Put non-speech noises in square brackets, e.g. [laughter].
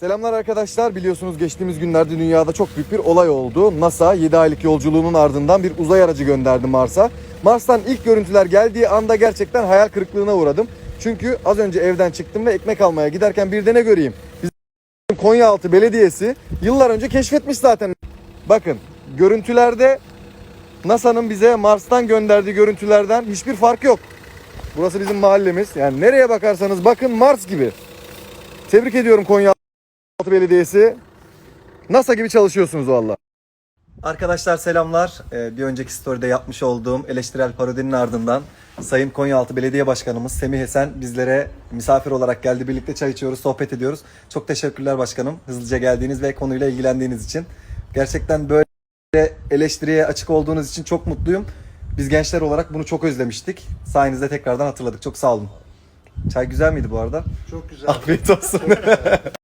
Selamlar arkadaşlar. Biliyorsunuz geçtiğimiz günlerde dünyada çok büyük bir olay oldu. NASA 7 aylık yolculuğunun ardından bir uzay aracı gönderdi Mars'a. Mars'tan ilk görüntüler geldiği anda gerçekten hayal kırıklığına uğradım. Çünkü az önce evden çıktım ve ekmek almaya giderken bir de ne göreyim? Bizim Konyaaltı Belediyesi yıllar önce keşfetmiş zaten. Bakın görüntülerde NASA'nın bize Mars'tan gönderdiği görüntülerden hiçbir fark yok. Burası bizim mahallemiz. Yani nereye bakarsanız bakın Mars gibi. Tebrik ediyorum Konya Belediyesi. NASA gibi çalışıyorsunuz valla. Arkadaşlar selamlar. Ee, bir önceki story'de yapmış olduğum eleştirel parodinin ardından Sayın Konyaaltı Belediye Başkanımız Semih Esen bizlere misafir olarak geldi. Birlikte çay içiyoruz, sohbet ediyoruz. Çok teşekkürler başkanım. Hızlıca geldiğiniz ve konuyla ilgilendiğiniz için. Gerçekten böyle eleştiriye açık olduğunuz için çok mutluyum. Biz gençler olarak bunu çok özlemiştik. Sayenizde tekrardan hatırladık. Çok sağ olun. Çay güzel miydi bu arada? Çok güzel. Afiyet olsun. [laughs]